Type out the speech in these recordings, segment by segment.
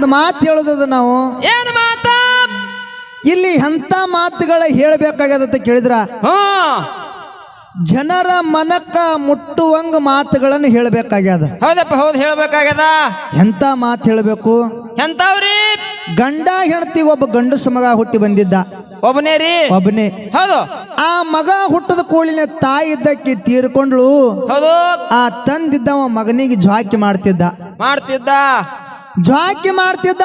ಒಂದು ಮಾತು ಹೇಳೋದದ ನಾವು? ಏನು ಮಾತ? ಇಲ್ಲಿ ಎಂಥ ಮಾತುಗಳ ಹೇಳಬೇಕಾಗ್ಯದ ಅಂತ ಕೇಳಿದ್ರ ಜನರ ಮನಕ್ಕ ಮುಟ್ಟುವಂಗ ಮಾತುಗಳನ್ನು ಹೇಳಬೇಕಾಗ್ಯದ. ಹೌದಪ್ಪ ಹೌದು ಹೇಳ್ಬೇಕಾಗ್ಯದ. ಎಂತ ಮಾತು ಹೇಳಬೇಕು? ಎಂತವ್ರಿ? ಗಂಡ ಹೆಂಡತಿ ಒಬ್ಬ ಗಂಡು ಸಮಗ ಹುಟ್ಟಿ ಬಂದಿದ್ದ. ಒಬ್ಬನೇ ರೀ? ಒಬ್ಬನೇ ಹೌದು. ಆ ಮಗ ಹುಟ್ಟದ ಕೂಳಿನ ತಾಯಿ ಇದ್ದಕ್ಕೆ ತೀರ್ಕೊಂಡ್ಳು. ಹೌದು. ಆ ತಂದಿದ್ದವ ಮಗನಿಗೆ ಜಾಕಿ ಮಾಡ್ತಿದ್ದ. ಮಾಡ್ತಿದ್ದ. ಜ್ವಾಕಿ ಮಾಡ್ತಿದ್ದ.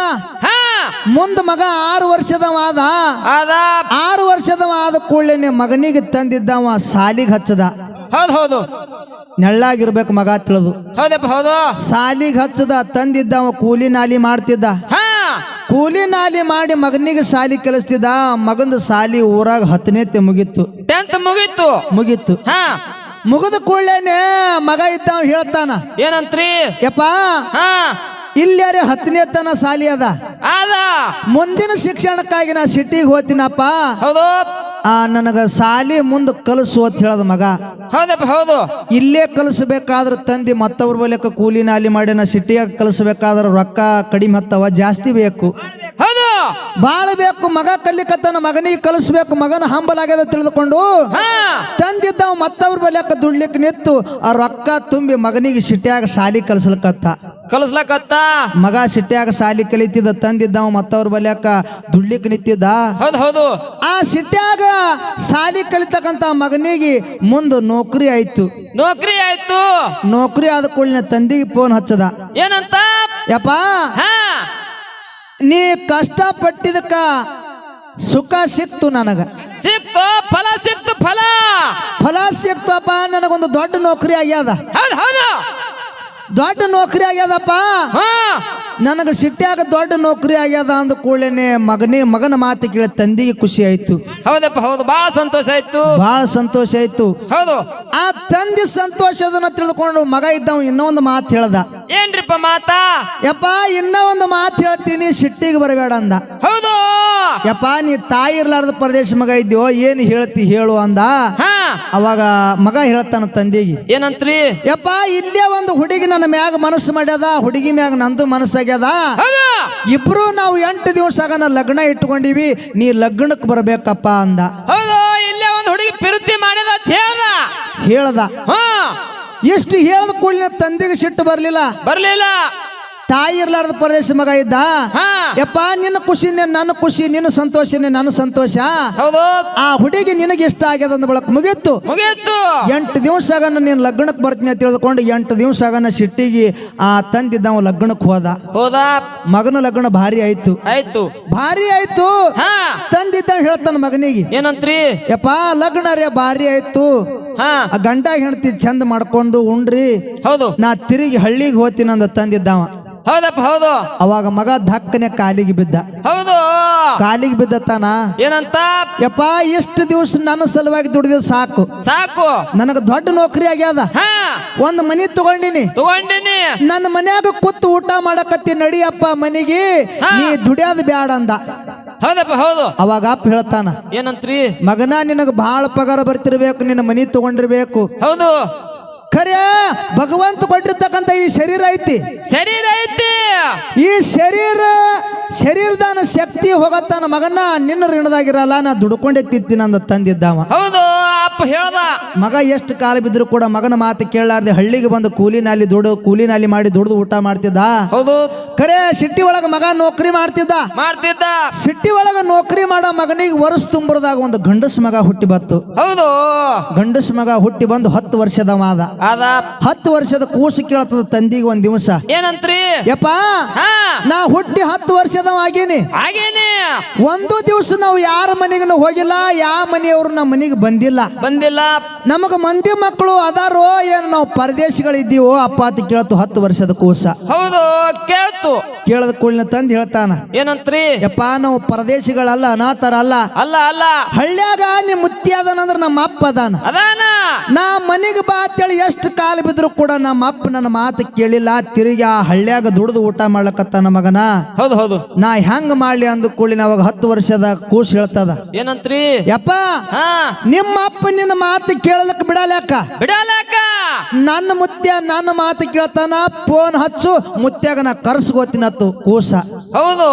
ಮುಂದ ಮಗ ಆರು ವರ್ಷದವ ಆದ. ಅದ ಆರು ವರ್ಷದವ ಆದ ಕೂಡಲೇ ಮಗನಿಗೆ ತಂದಿದ್ದವ ಸಾಲಿಗೆ ಹಚ್ಚದ. ಹೌದು ಹೌದು. ನೆಳ್ಳಾಗಿರ್ಬೇಕು ಮಗ ತಿಳಿದು. ಹೌದಪ್ಪ ಹೌದು. ಸಾಲಿಗೆ ಹಚ್ಚದ ತಂದಿದ್ದವ ಕೂಲಿ ನಾಲಿ ಮಾಡ್ತಿದ್ದ. ಕೂಲಿ ನಾಲಿ ಮಾಡಿ ಮಗನಿಗೆ ಸಾಲಿ ಕಲಿಸ್ತಿದ್ದ. ಮಗಂದು ಸಾಲಿ ಊರಾಗ ಹತ್ತನೇತೆ ಮುಗಿತ್ತು ಟೆಂತ್ ಮುಗಿತ್ತು ಮುಗಿತ್ತು ಹಾ. ಮುಗಿದ ಕೂಡಲೇನೆ ಮಗ ಇದ್ದಾವ ಹೇಳ್ತಾನ. ಏನಂತ್ರಿ? ಯಪ್ಪ. ಹಾ. ಇಲ್ಲಾರೆ ಹತ್ತನೇ ತನ ಸಾಲಿ ಅದ? ಅದ. ಮುಂದಿನ ಶಿಕ್ಷಣಕ್ಕಾಗಿ ನಾ ಸಿಟಿಗೆ ಹೋತಿನಪ್ಪ ಹೌದು. ಆ ನನಗ ಸಾಲಿ ಮುಂದೆ ಕಲಸು ಅಂತ ಹೇಳದ ಮಗ. ಹೌದಪ್ಪ ಹೌದು. ಇಲ್ಲೇ ಕಲಸಬೇಕಾದ್ರ ತಂದಿ ಮತ್ತವ್ರ ಬಳಿಕ ಕೂಲಿ ನಾಲಿ ಮಾಡಿ ನಾ ಸಿಟಿಯಾಗ ಕಲಿಸ್ಬೇಕಾದ್ರೆ ರೊಕ್ಕ ಕಡಿಮೆ ಹತ್ತವ ಜಾಸ್ತಿ ಬೇಕು. ಹೌದು. ಬಾಳ ಬೇಕು ಮಗ ಕಲಿಕತ್ತನ ಮಗನಿಗೆ ಕಲಿಸ್ಬೇಕು ಮಗನ ಹಂಬಲಾಗ್ಯದ ತಿಳಿದುಕೊಂಡು ತಂದಿದ್ದಾವ ಮತ್ತವ್ರ ಬಳಿಕ ದುಡ್ಲಿಕ್ಕೆ ನಿಂತು ಆ ರೊಕ್ಕ ತುಂಬಿ ಮಗನಿಗೆ ಸಿಟ್ಯಾಗ ಶಾಲಿ ಕಲಿಸ್ಲಕತ್ತ. ಕಲಿಸ್ಲಕತ್ತ? ಮಗ ಸಿಟ್ಯಾಗ ಶಾಲಿ ಕಲಿತಿದ್ದ ತಂದಿದ್ದಾವ ಮತ್ತವ್ರ ಬಲ್ಯಾಕ ದುಡ್ಲಿಕ್ಕೆ ನಿಂತಿದ್ದ. ಹೌದು ಹೌದು. ಆ ಸಿಟ್ಯಾಗ ಶಾಲಿ ಕಲಿತಕ್ಕಂತ ಮಗನಿಗೆ ಮುಂದೆ ನೌಕರಿ ಆಯ್ತು. ನೌಕರಿ ಆಯ್ತು. ನೌಕರಿ ಆದ ಕೂಡಲಿನ ತಂದಿಗೆ ಫೋನ್ ಹಚ್ಚದ. ಏನಂತ? ಯಪ್ಪ ನೀ ಕಷ್ಟಪಟ್ಟಿದಕ್ಕ ಸುಖ ಸಿಕ್ತು ನನಗ. ಸಿಕ್ತು ಫಲ ಸಿಕ್ತು ಫಲ. ಫಲ ಸಿಕ್ತಪ್ಪ ನನಗೊಂದು ದೊಡ್ಡ ನೌಕರಿ ಆಗ್ಯದ. ಹೌದು ಹೌದು. ದೊಡ್ಡ ನೌಕರಿ ಆಗ್ಯದಪ್ಪ. ನನಗೆ ಸಿಟ್ಯಾಗ ದೊಡ್ಡ ನೌಕರಿ ಆಗ್ಯದ ಅಂದ ಕೂಡಲೇ ಮಗನೇ ಮಗನ ಮಾತು ಕೇಳಿ ತಂದಿಗೆ ಖುಷಿ ಆಯ್ತು. ಹೌದಪ್ಪ ಹೌದು. ಬಹಳ ಸಂತೋಷ ಆಯ್ತು. ಬಹಳ ಸಂತೋಷ ಆಯ್ತು. ಹೌದು. ಆ ತಂದೆ ಸಂತೋಷದನ್ನ ತಿಳಿದುಕೊಂಡು ಮಗ ಇದ್ದವ ಇನ್ನೊಂದು ಮಾತು ಹೇಳ್ದ. ಏನ್ರಿಪ್ಪ ಮಾತಾ? ಯಪ್ಪ ಇನ್ನೂ ಒಂದು ಮಾತು ಹೇಳ್ತೀನಿ ಸಿಟ್ಟಿಗೆ ಬರಬೇಡ ಅಂದ. ಹೌದು. ಯಪ್ಪ ನೀ ತಾಯಿ ಇರ್ಲಾರ್ದ ಪ್ರದೇಶ ಮಗ ಇದ್ಯೋ ಏನು ಹೇಳ್ತಿ ಹೇಳು ಅಂದ. ಹಾ. ಅವಾಗ ಮಗ ಹೇಳ್ತಾನ ತಂದೆಗೆ ಏನಂತ್ರಿ? ಯಪ್ಪ ಇಲ್ಲೇ ಒಂದು ಹುಡುಗಿ ನನ್ನ ಮ್ಯಾಗ ಮನಸ್ಸು ಮಾಡ್ಯದ ಹುಡುಗಿ ಮ್ಯಾಗ ನಂದು ಮನಸ್ಸಾಗ್ಯದ. ಇಬ್ರು ನಾವು ಎಂಟು ದಿವಸ ಆಗ ಲಗ್ನ ಇಟ್ಕೊಂಡಿವಿ ನೀ ಲಗ್ನಕ್ಕೆ ಬರಬೇಕಪ್ಪ ಅಂದ. ಹೌದು? ಇಲ್ಲೇ ಒಂದು ಹುಡುಗಿ ಪಿರುತಿ ಮಾಡಿದ ಅಂತ ಹೇಳ್ದ? ಹೇಳ್ದ. ಎಷ್ಟು ಹೇಳ್ದ ಕೂಡಲೇ ತಂದೆಗೆ ಸಿಟ್ಟು ಬರಲಿಲ್ಲ. ಬರ್ಲಿಲ್ಲ. ತಾಯಿ ಇರ್ಲಾರ್ದ ಪ್ರದೇಶ ಮಗ ಇದ್ದ? ಹಾ. ಯಪ್ಪ ನಿನ್ನ ಖುಷಿನೇ ನನ್ನ ಖುಷಿ ನಿನ್ನ ಸಂತೋಷ ನನ್ನ ಸಂತೋಷ? ಹೌದು. ಆ ಹುಡುಗಿ ನಿನಗೆ ಇಷ್ಟ ಆಗ್ಯದ ಅಂದ ಬಳಕ ಮುಗೀತು ಮುಗಿಯಿತು ಎಂಟು ದಿವಸ ಆಗನ ನೀನು ಲಗ್ನಕ್ಕೆ ಬರ್ತೀನಿ ಅಂತ ತಿಳಿದುಕೊಂಡು ಎಂಟು ದಿವಸ ಆಗನ ಸಿಟ್ಟಿಗೆ ಆ ಅವ್ ಲಗ್ನಕ್ಕೆ ಹೋದ. ಹೋದ. ಮಗನ ಲಗ್ನ ಭಾರಿ ಆಯ್ತು. ಆಯ್ತು. ಭಾರಿ ಆಯ್ತು. ಹಾ. ತಂದಿದ್ದ ಹೇಳ್ತಾನ ಮಗನಿಗೆ. ಏನಂತ್ರಿ? ಯಪ್ಪ ಲಗ್ನ ರೇ ಭಾರಿ ಆಯ್ತು. ಹಾ. ಆ ಗಂಡ ಹೆಂಡತಿ ಚಂದ ಮಾಡ್ಕೊಂಡು ಉಂಡ್ರಿ. ಹೌದು. ನಾ ತಿರುಗಿ ಹಳ್ಳಿಗೆ ಹೋಗ್ತೀನಿ ಅಂದ ತಂದಿದ್ದವ ಹೌದಪ್ಪ ಹೌದು. ಅವಾಗ ಮಗ ಧಕ್ಕನೆ ಕಾಲಿಗೆ ಬಿದ್ದ. ಹೌದು. ಕಾಲಿಗೆ ಬಿದ್ದತ್ತಾನ ಏನಂತ? ಯಪ್ಪ ಎಷ್ಟು ದಿವಸ ನನ್ನ ಸಲುವಾಗಿ ದುಡಿದ ಸಾಕು. ಸಾಕು. ನನಗೆ ದೊಡ್ಡ ನೌಕರಿ ಆಗ್ಯಾದ. ಒಂದ್ ಮನಿ ತಗೊಂಡಿನಿ. ತಗೊಂಡಿನಿ. ನನ್ನ ಮನ್ಯಾಗ ಕೂತು ಊಟ ಮಾಡಕತ್ತಿ ನಡಿಯಪ್ಪ ಮನಿಗೆ. ನೀ ದುಡಿಯೋದು ಬ್ಯಾಡ ಅಂದ. ಹೌದಪ್ಪ ಹೌದು. ಅವಾಗ ಅಪ್ಪ ಹೇಳ್ತಾನ ಏನಂತ್ರಿ? ಮಗನ ನಿನಗೆ ಬಹಳ ಪಗಾರ ಬರ್ತಿರ್ಬೇಕು ನಿನ್ನ ಮನಿ ತಗೊಂಡಿರ್ಬೇಕು. ಹೌದು. ಖರೆ ಭಗವಂತ ಕೊಟ್ಟಿರ್ತಕ್ಕಂಥ ಈ ಶರೀರ ಐತಿ. ಶರೀರ ಐತಿ. ಈ ಶರೀರ ಶರೀರದಾನ ಶಕ್ತಿ ಹೋಗತ್ತಾನ ಮಗನ ನಿನ್ನ ಋಣದಾಗಿರಲ್ಲ ನಾ ದುಡ್ಕೊಂಡೆ ತಿತ್ತೀನಿ ಅಂದ ತಂದಿದ್ದವ ಹೌದು. ಅಪ್ಪ ಹೇಳ್ದ ಮಗ ಎಷ್ಟು ಕಾಲ ಬಿದ್ರು ಕೂಡ ಮಗನ ಮಾತು ಕೇಳಲಾರ್ದೆ ಹಳ್ಳಿಗೆ ಬಂದು ಕೂಲಿ ನಾಲಿ ದುಡು ಕೂಲಿ ನಾಲಿ ಮಾಡಿ ದುಡ್ದು ಊಟ ಮಾಡ್ತಿದ್ದ? ಹೌದು. ಖರೆ ಸಿಟ್ಟಿ ಒಳಗ ಮಗ ನೌಕರಿ ಮಾಡ್ತಿದ್ದ? ಮಾಡ್ತಿದ್ದ. ಸಿಟ್ಟಿ ಒಳಗ ನೌಕರಿ ಮಾಡೋ ಮಗನಿಗೆ ವರ್ಷ ತುಂಬರದಾಗ ಒಂದು ಗಂಡಸ ಮಗ ಹುಟ್ಟಿ ಬತ್ತು ಹೌದು. ಗಂಡಸ ಮಗ ಹುಟ್ಟಿ ಬಂದು ಹತ್ತು ವರ್ಷದವ ಆದ. ಅದ ಹತ್ತು ವರ್ಷದ ಕೂಸು ಕೇಳ್ತದ ತಂದಿಗೆ ಒಂದ್ ದಿವಸ. ಏನಂತ್ರಿ? ಯಪ್ಪ ನಾ ಹುಟ್ಟಿ ಹತ್ತು ವರ್ಷದ ಆಗೇನಿ. ಆಗೇನಿ. ಒಂದು ದಿವಸ ನಾವು ಯಾರ ಮನೆಗೂ ಹೋಗಿಲ್ಲ ಯಾವ ಮನೆಯವರು ನಮ್ಮ ಮನೆಗೆ ಬಂದಿಲ್ಲ. ಬಂದಿಲ್ಲ. ನಮಗ ಮಂದಿ ಮಕ್ಕಳು ಅದಾರೋ ಏನು ನಾವು ಪರದೇಶಗಳಿದ್ದೀವೋ ಅಪ್ಪ ಅಂತ ಕೇಳ್ತು ಹತ್ತು ವರ್ಷದ ಕೂಸ. ಹೌದು ಕೇಳ್ತು. ಕೇಳದ ಕೂಡಲಿನ ತಂದು ಹೇಳ್ತಾನ. ಏನಂತ್ರಿ? ಯಪ್ಪ ನಾವು ಪರದೇಶಿಗಳಲ್ಲ ಅನಾಥರ ಅಲ್ಲ ಅಲ್ಲ. ಅಲ್ಲ ಹಳ್ಳ್ಯಾಗ ನಿಮ್ಮ ಮುತ್ತಿ ಅದಾನಂದ್ರ ನಮ್ಮ ಅಪ್ಪ ಅದಾನ. ಅದಾನ. ನಾ ಮನೆಗೆ ಬಾ ಅಂತೇಳಿ ಎಷ್ಟು ಕಾಲ ಬಿದ್ರು ಕೂಡ ನಮ್ಮ ಅಪ್ಪ ನನ್ನ ಮಾತು ಕೇಳಿಲ್ಲ. ತಿರುಗಿ ಆ ಹಳ್ಳ್ಯಾಗ ದುಡಿದು ಊಟ ಮಾಡ್ಲಕತ್ತಾನ ಮಗನ ಮಗನ. ಹೌದು ಹೌದು. ನಾ ಹೆಂಗ್ ಮಾಡ್ಲಿ ಅಂದ ಕೂಡಲಿನ ಅವಾಗ ಹತ್ತು ವರ್ಷದ ಕೂಸ್ ಹೇಳ್ತದ. ಏನಂತ್ರಿ? ಯಪ್ಪ ನಿಮ್ಮ ಅಪ್ಪ ನಿನ್ನ ಮಾತು ಕೇಳಲಕ್ಕ ಬಿಡಲಕ್ಕ? ಬಿಡಲಕ್ಕ. ನನ್ನ ಮುತ್ಯ ನನ್ನ ಮಾತು ಕೇಳ್ತಾನ ಫೋನ್ ಹಚ್ಚು ಮುತ್ಯಾಗ ನಾ ಕರ್ಸ್ಗೋತಿನತ್ತು ಕೂಸ. ಹೌದು.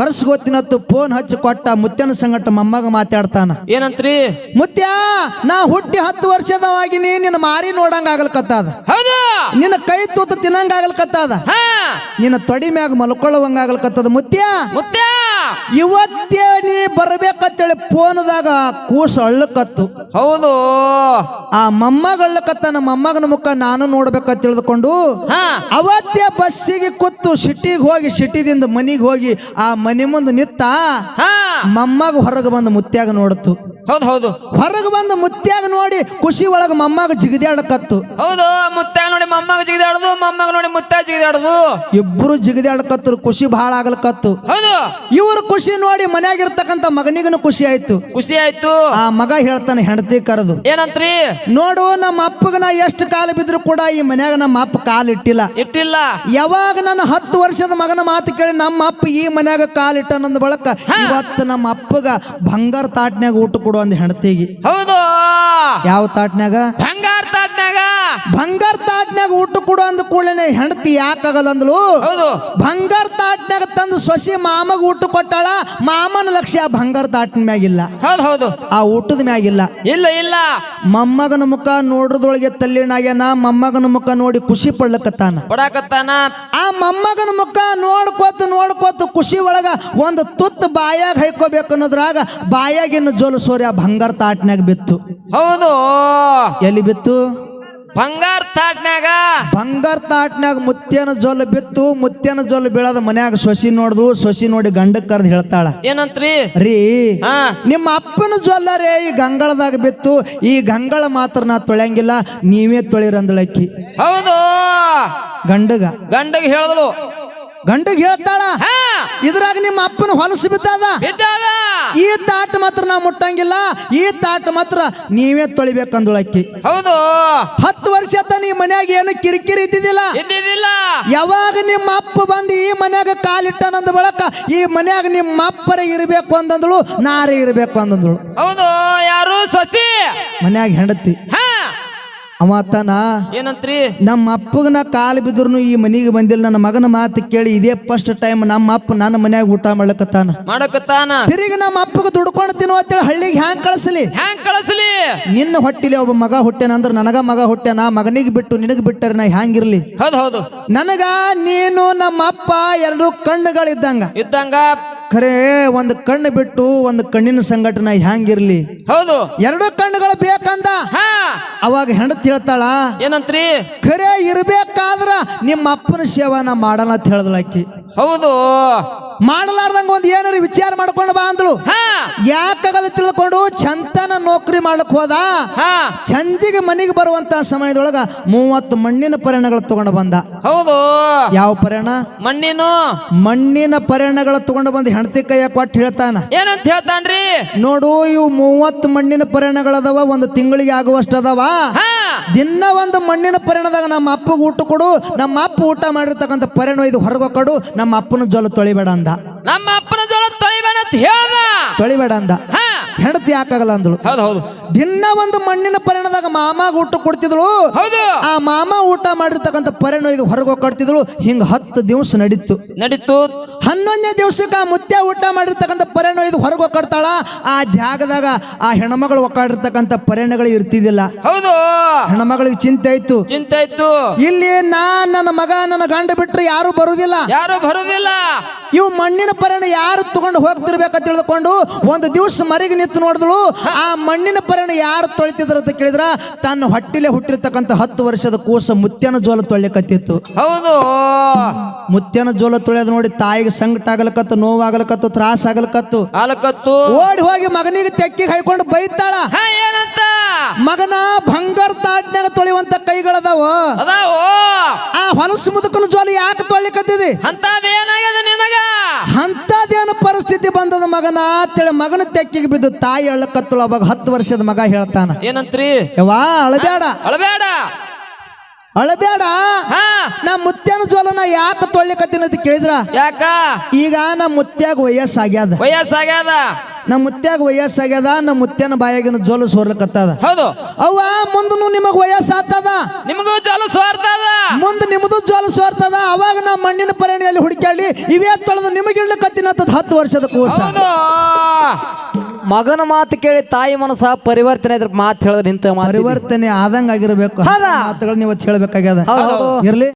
ಕರ್ಸ್ಗೋತಿನತ್ತು ಫೋನ್ ಹಚ್ಚಿ ಕೊಟ್ಟ ಮುತ್ಯನ ಸಂಗಟ ಮೊಮ್ಮಗ ಮಾತಾಡ್ತಾನ. ಏನಂತ್ರಿ? ಮುತ್ಯ ನಾ ಹುಟ್ಟಿ ಹತ್ತು ವರ್ಷದವಾಗಿ ನಿನ್ನ ಮಾರಿ ನೋಡಂಗ ಆಗಲ್ಕತ್ತದ. ಹೌದು? ನಿನ್ನ ಕೈ ತೂತು ತಿನ್ನಂಗ ಆಗಲ್ಕತ್ತದ. ನಿನ್ನ ತೊಡಿ ಮ್ಯಾಗ ಮಲ್ಕೊಳ್ಳುವಂಗ ಆಗಲ್ಕತ್ತದ. ಮುತ್ಯ ಮುತ್ಯ! ಇವತ್ತೇ ನೀ ಬರ್ಬೇಕಂತೇಳಿ ಫೋನ್ದಾಗ ಕೂಸ ಅಳ್ಳಕತ್ತು. ಹೌದು. ಆ ಮೊಮ್ಮಗ ನಮ್ಮ ಮೊಮ್ಮಗನ ಮುಖ ನಾನು ನೋಡ್ಬೇಕಂತ ತಿಳಿದುಕೊಂಡು ಅವತ್ತೇ ಬಸ್ಸಿಗೆ ಕೂತು ಸಿಟಿಗೆ ಹೋಗಿ ಸಿಟಿದಿಂದ ಮನಿಗೆ ಹೋಗಿ ಆ ಮನೆ ಮುಂದೆ ನಿತ್ತ ಮಮ್ಮಗ ಮೊಮ್ಮಗ ಹೊರಗೆ ಬಂದು ಮುತ್ಯಾಗ ನೋಡ್ತು. ಹೌದು ಹೌದು. ಹೊರಗೆ ಬಂದು ಮುತ್ಯಾಗ ನೋಡಿ ಖುಷಿ ಒಳಗೆ ಮೊಮ್ಮಗ ಜಿಗಿದಾಡಕತ್ತು ಹೌದು ಮುತ್ತಾಗ ನೋಡಿ ಮೊಮ್ಮಗ ಜಿಗಿದಾಡುದು ಮೊಮ್ಮಗ ನೋಡಿ ಮುತ್ತ ಜಿಗಿದಾಡುದು. ಇಬ್ಬರು ಜಿಗಿದಾಡಕತ್ತರು ಖುಷಿ ಬಹಳ ಆಗಲಕತ್ತು ಹೌದು. ಇವ್ರ ಖುಷಿ ನೋಡಿ ಮನ್ಯಾಗಿರ್ತಕ್ಕಂಥ ಮಗನಿಗನು ಖುಷಿ ಆಯ್ತು. ಖುಷಿ ಆಯ್ತು. ಆ ಮಗ ಹೇಳ್ತಾನೆ ಹೆಂಡತಿ ಕರೆದು. ಏನಂತ್ರಿ? ನೋಡು ನಮ್ಮ ಅಪ್ಪಗ ನಾ ಎಷ್ಟು ಕಾಲು ಬಿದ್ರು ಕೂಡ ಈ ಮನ್ಯಾಗ ನಮ್ಮ ಅಪ್ಪ ಕಾಲು ಇಟ್ಟಿಲ್ಲ. ಇಟ್ಟಿಲ್ಲ. ಯಾವಾಗ ನನ್ನ ಹತ್ತು ವರ್ಷದ ಮಗನ ಮಾತು ಕೇಳಿ ನಮ್ಮ ಅಪ್ಪ ಈ ಮನ್ಯಾಗ ಕಾಲಿಟ್ಟ ನಂದ ಬಳಕ ಇವತ್ತು ನಮ್ಮ ಅಪ್ಪಗ ಬಂಗಾರ ತಾಟ್ನ್ಯಾಗ ಊಟ ಕೊಡು ಅಂದ ಹೆಂಡತಿಗೆ. ಹೌದು. ಯಾವ ತಾಟ್ನಾಗ ಬಂಗಾರ ತಾಟ್ನಾಗ ಊಟ ಕೊಡು ಅಂದ ಕೂಡಲೇ ಹೆಂಡತಿ ಯಾಕಾಗಲ್ಲ ಅಂದ್ಲು ಬಂಗಾರ ತಾಟ್ನಾಗ ತಂದು ಸೊಸಿ ಮಾಮಗ ಊಟ ಕೊಟ್ಟಾಳ ಮಾಮನ ಲಕ್ಷ್ಯ ಆ ಬಂಗಾರ ತಾಟ್ನ ಮ್ಯಾಗಿಲ್ಲ ಹೌದು ಹೌದು. ಆ ಊಟದ ಮ್ಯಾಗಿಲ್ಲ ಇಲ್ಲ. ಇಲ್ಲ ಮೊಮ್ಮಗನ ಮುಖ ನೋಡ್ರದೊಳಗೆ ತಲ್ಲಿನಾಗ್ಯಾನ ಮೊಮ್ಮಗನ ಮುಖ ನೋಡಿ ಖುಷಿ ಪಡ್ಲಕತ್ತಾನ. ಕೊಡಾಕತ್ತಾನ ಆ ಮೊಮ್ಮಗನ ಮುಖ ನೋಡ್ಕೋತ ನೋಡ್ಕೋತ ಖುಷಿ ಒಳಗ ಒಂದು ತುತ್ತು ಬಾಯಾಗ ಹೈಕೋಬೇಕು ಅನ್ನೋದ್ರಾಗ ಬಾಯಾಗಿನ ಜೋಲು ಸೋರಿ ಆ ಬಂಗಾರ ತಾಟ್ನಾಗ ಬಿತ್ತು. ಹೌದು. ಎಲ್ಲಿ ಬಿತ್ತು? ಬಂಗಾರ ತಾಟ್ನಾಗ ಬಂಗಾರ ತಾಟ್ನಾಗ ಮುತ್ಯನ ಜೊಲ್ ಬಿತ್ತು ಮುತ್ಯನ ಜೊಲ್ ಬೀಳದ ಮನ್ಯಾಗ ಸೊಸಿ ನೋಡಿದ್ರು ಸೊಸಿ ನೋಡಿ ಗಂಡಕ್ ಕರ್ದ್ ಹೇಳ್ತಾಳ. ಏನಂತ್ರಿ? ರೀ ನಿಮ್ಮ ಅಪ್ಪನ ಜೊಲ್ಲರೇ ಈ ಗಂಗಳದಾಗ ಬಿತ್ತು ಈ ಗಂಗಳ ಮಾತ್ರ ನಾ ತೊಳೆಯಂಗಿಲ್ಲ ನೀವೇ ತೊಳಿರಂದಳಕ್ಕಿ. ಹೌದು. ಗಂಡಗ. ಗಂಡಗ ಹೇಳಿದಳು. ಗಂಡಗ್ ಹೇಳ್ತಾಳ ಇದ್ರಾಗ ನಿಮ್ಮ ಅಪ್ಪನ ಹೊಲಸು ಬಿದ್ದಾದ? ಈ ತಾಟ್ ಮಾತ್ರ ನಾ ಮುಟ್ಟಂಗಿಲ್ಲ ಈ ತಾಟ್ ಮಾತ್ರ ನೀವೇ ತೊಳಿಬೇಕಂದಳಕ್ಕಿ ಹೌದು. ಹತ್ತು ವರ್ಷ ಆತ ನೀ ಮನ್ಯಾಗ ಏನು ಕಿರಿಕಿರಿ ಇದ್ದಿದ್ದಿಲ್ಲ? ಇದ್ದಿದ್ದಿಲ್ಲ. ಯಾವಾಗ ನಿಮ್ಮ ಅಪ್ಪ ಬಂದು ಈ ಮನ್ಯಾಗ ಕಾಲಿಟ್ಟನಂದ ಬಳಕ ಈ ಮನ್ಯಾಗ ನಿಮ್ಮ ಅಪ್ಪರ ಇರಬೇಕು ಅಂದಂದಳು ನಾರೇ ಇರಬೇಕು ಅಂದಂದಳು. ಹೌದು ಯಾರು ಸೊಸಿ? ಮನ್ಯಾಗ ಹೆಂಡತಿ. ಹಾ. ಅವ ತಾನ ಏನಂತ್ರಿ? ನಮ್ಮ ಅಪ್ಪಗನ ನಾ ಕಾಲು ಬಿದ್ರು ಈ ಮನಿಗೆ ಬಂದಿಲ್ಲ. ನನ್ನ ಮಗನ ಮಾತು ಕೇಳಿ ಇದೇ ಫಸ್ಟ್ ಟೈಮ್ ನಮ್ಮ ಅಪ್ಪ ನನ್ನ ಮನ್ಯಾಗ ಊಟ ಮಾಡ್ಲಕತ್ತಾನ. ಮಾಡಕತ್ತಾನ? ತಿರುಗಿ ನಮ್ಮ ಅಪ್ಪಗ ದುಡ್ಕೊಂಡು ತಿನ್ನು ಅಂತೇಳಿ ಹಳ್ಳಿಗೆ ಹ್ಯಾಂಗ್ ಕಳಿಸ್ಲಿ? ಹ್ಯಾಂಗ್ ಕಳಿಸ್ಲಿ? ನಿನ್ನ ಹೊಟ್ಟಿಲಿ ಒಬ್ಬ ಮಗ ಹುಟ್ಟೇನ ಅಂದ್ರೆ ನನಗ ಮಗ ಹುಟ್ಟ್ಯಾನ ಮಗನಿಗೆ ಬಿಟ್ಟು ನಿನಗೆ ಬಿಟ್ಟರೆ ನಾ ಹ್ಯಾಂಗಿರ್ಲಿ? ಹೌದು ಹೌದು. ನನಗ ನೀನು ನಮ್ಮ ಅಪ್ಪ ಎರಡು ಕಣ್ಣುಗಳಿದ್ದಂಗ. ಇದ್ದಂಗ ಖರೆ ಒಂದು ಕಣ್ಣು ಬಿಟ್ಟು ಒಂದು ಕಣ್ಣಿನ ಸಂಘಟನೆ ಹ್ಯಾಂಗಿರ್ಲಿ? ಹೌದು. ಎರಡು ಕಣ್ಣುಗಳು ಬೇಕಂದ? ಅವಾಗ ಹೆಂಡತಿ ಹೇಳ್ತಾಳ ಏನಂತ್ರಿ? ಖರೆ ಇರ್ಬೇಕಾದ್ರ ನಿಮ್ಮ ಅಪ್ಪನ ಸೇವನ ಮಾಡಲ್ಲ ಅಂತ ಹೇಳ್ದಳಕ್ಕಿ ಹೌದು. ಮಾಡಲಾರ್ದಂಗ ಒಂದ್ ಏನಾರ ವಿಚಾರ ಮಾಡ್ಕೊಂಡು ಬಾ ಅಂದ್ಳು ಹಾ. ಯಾಕಾಗಲ್ಲ ತಿಳ್ಕೊಂಡು ಚಂತನ ನೌಕರಿ ಮಾಡಕ್ ಹೋದ? ಚಂಜಿಗೆ ಮನೆಗೆ ಬರುವಂತ ಸಮಯದೊಳಗ ಮೂವತ್ತು ಮಣ್ಣಿನ ಪರಿಣಗಳು ತಗೊಂಡು ಬಂದ. ಹೌದು. ಯಾವ ಪರಿಣ ಮಣ್ಣಿನ. ಮಣ್ಣಿನ ಪರಿಣಗಳು ತಗೊಂಡು ಬಂದ ಹೆಂಡತಿ ಕೈಯ ಕೊಟ್ಟು ಹೇಳ್ತಾನ. ಏನಂತ ಹೇಳ್ತಾನ್ರಿ? ನೋಡು ಇವು ಮೂವತ್ತು ಮಣ್ಣಿನ ಪರಿಣಗಳದವ ಒಂದು ತಿಂಗಳಿಗೆ ಆಗುವಷ್ಟು ಅದಾವ. ಹಾ. ದಿನ ಒಂದು ಮಣ್ಣಿನ ಪರಿಣದಾಗ ನಮ್ಮ ಅಪ್ಪಗೆ ಊಟ ಕೊಡು ನಮ್ಮ ಅಪ್ಪ ಊಟ ಮಾಡಿರ್ತಕ್ಕಂಥ ಪರಿಣ ಇದು ಹೊರಗೆ ಕೊಡು ನಮ್ಮ ಅಪ್ಪನ ಜೊಲ ತೊಳಿಬೇಡ ಅಂದ. ನಮ್ಮ ಅಪ್ಪನ ಜೋಳ ತೊಳಿಬೇಡ ಅಂತ ಹೇಳ್ದ. ತೊಳಿಬೇಡ ಅಂದ. ಹಾ. ಹೆಂಡತಿ ಯಾಕಾಗಲ್ಲ ಅಂದಳು. ಹೌದು ಹೌದು. ದಿನ ಒಂದು ಮಣ್ಣಿನ ಪರಿಣದಾಗ ಮಾಮಾಗ ಊಟ ಕೊಡ್ತಿದ್ಳು. ಹೌದು. ಆ ಮಾಮ ಊಟ ಮಾಡಿರ್ತಕ್ಕಂಥ ಪರಿಣ ಇದು ಹೊರಗೆ ಕೊಡ್ತಿದ್ಳು ಹಿಂಗ ಹತ್ತು ದಿವಸ ನಡೀತು. ನಡೀತು. ಹನ್ನೊಂದನೇ ದಿವಸಕ್ಕೆ ಆ ಮುತ್ಯ ಊಟ ಮಾಡಿರ್ತಕ್ಕಂಥ ಪರಿಣ ಇದು ಹೊರಗೆ ಕಟ್ತಾಳ. ಆ ಜಾಗದಾಗ ಆ ಹೆಣ್ಮಗಳು ಒಕ್ಕಾಡಿರ್ತಕ್ಕಂಥ ಪರಿಣಗಳು ಇರ್ತಿದ್ದಿಲ್ಲ. ಹೌದು. ಹೆಣ್ಮಗಳಿಗೆ ಚಿಂತೆ ಆಯ್ತು. ಚಿಂತೆ ಇತ್ತು ಇಲ್ಲಿ ನಾ ನನ್ನ ಮಗ ನನ್ನ ಗಂಡ ಬಿಟ್ರೆ ಯಾರು ಬರುವುದಿಲ್ಲ. ಯಾರು ಬರುವುದಿಲ್ಲ. ಇವು ಮಣ್ಣಿನ ಪರಿಣ ಯಾರು ತಗೊಂಡು ಹೋಗ್ತಿರ್ಬೇಕಂತ ತಿಳಿದುಕೊಂಡು ಒಂದು ದಿವಸ ಮರಿಗೆ ನಿಂತು ನೋಡಿದಳು, ಆ ಮಣ್ಣಿನ ಪರಣ ಯಾರು ತೊಳಿತಿದ್ರು ಅಂತ ಕೇಳಿದ್ರ, ತನ್ನ ಹೊಟ್ಟಿಲೆ ಹುಟ್ಟಿರ್ತಕ್ಕಂಥ ಹತ್ತು ವರ್ಷದ ಕೂಸ ಮುತ್ಯನ ಜೋಲ ತೊಳಿಕತ್ತಿತ್ತು ಹೌದು. ಮುತ್ಯನ ಜೋಲ ತೊಳೆಯೋದು ನೋಡಿ ತಾಯಿಗೆ ಸಂಕಟ ಆಗಲಕತ್ತು ನೋವಾಗಲಕತ್ತು ತ್ರಾಸ ಆಗಲಕತ್ತು. ಆಲಕತ್ತು ಓಡಿ ಹೋಗಿ ಮಗನಿಗೆ ತೆಕ್ಕಿಗೆ ಹೈಕೊಂಡು ಬೈತಾಳ. ಹಾ ಏನಂತ? ಮಗನ ಬಂಗಾರ ತಾಟ್ನಾಗ ತೊಳೆಯುವಂತ ಕೈಗಳದಾವ. ಅದಾವ? ಆ ಹೊಲಸು ಮುದುಕನ ಜೋಲ ಯಾಕೆ ತೊಳಿಕತ್ತಿದಿ ಅಂತದೇನಾಗ್ಯದ ನಿನಗ? ಅಂತದೇನು ಪರಿಸ್ಥಿತಿ ಬಂದದ ಮಗನ? ಅಂತೇಳಿ ಮಗನ ತೆಕ್ಕಿಗೆ ಬಿದ್ದು ತಾಯಿ ಅಳ್ಳಕತ್ತಳು ಅವಾಗ ಹತ್ತು ವರ್ಷದ ಮಗ ಹೇಳ್ತಾನ. ಏನಂತ್ರಿ? ಯವ್ವಾ ಅಳಬೇಡ ಅಳಬೇಡ ಅಳಬೇಡ ನಾ ಮುತ್ಯನ ಜೋಲನ ಯಾಕೆ ತೊಳ್ಲಿಕತ್ತೀನಿ ಅಂತ ಕೇಳಿದ್ರ? ಯಾಕ? ಈಗ ನಮ್ಮ ಮುತ್ಯಾಗ ವಯಸ್ಸಾಗ್ಯದ. ವಯಸ್ಸಾಗ್ಯದ. ನಮ್ಮ ಮುತ್ಯಾಗ ವಯಸ್ಸಾಗ್ಯದ ನಮ್ಮ ಮುತ್ಯನ ಬಾಯಾಗಿನ ಜೋಲು ಸೋರ್ಲಕತ್ತದ. ಹೌದು. ಅವ್ವ ಮುಂದನು ನಿಮಗ ವಯಸ್ಸಾಗ್ತದ ನಿಮಗೂ ಜಲ ಸೋರ್ತದ. ಮುಂದೆ ನಿಮ್ಮದು ಜೋಲು ಸೋರ್ತದ. ಅವಾಗ ನಾ ಮಣ್ಣಿನ ಪರಿಣಿಯಲ್ಲಿ ಹುಡುಕಾಡಿ ಇವೇ ತೊಳೆದು ನಿಮಗೆ ಕತ್ತಿನತ್ತದ ಹತ್ತು ವರ್ಷದ ಕೂಸ. ಹೌದು. ಮಗನ ಮಾತು ಕೇಳಿ ತಾಯಿ ಮನಸ್ಸ ಪರಿವರ್ತನೆ ಇದ್ರ ಮಾತು ಹೇಳಿದ್ರೆ ನಿಂತ ಮಾತು ಪರಿವರ್ತನೆ ಆದಂಗ ಆಗಿರ್ಬೇಕು ಹೌದಾ? ಮಾತುಗಳನ್ನ ಇವತ್ತು ಹೇಳ್ಬೇಕಾಗ್ಯದ. ಹೌದು. ಇರ್ಲಿ.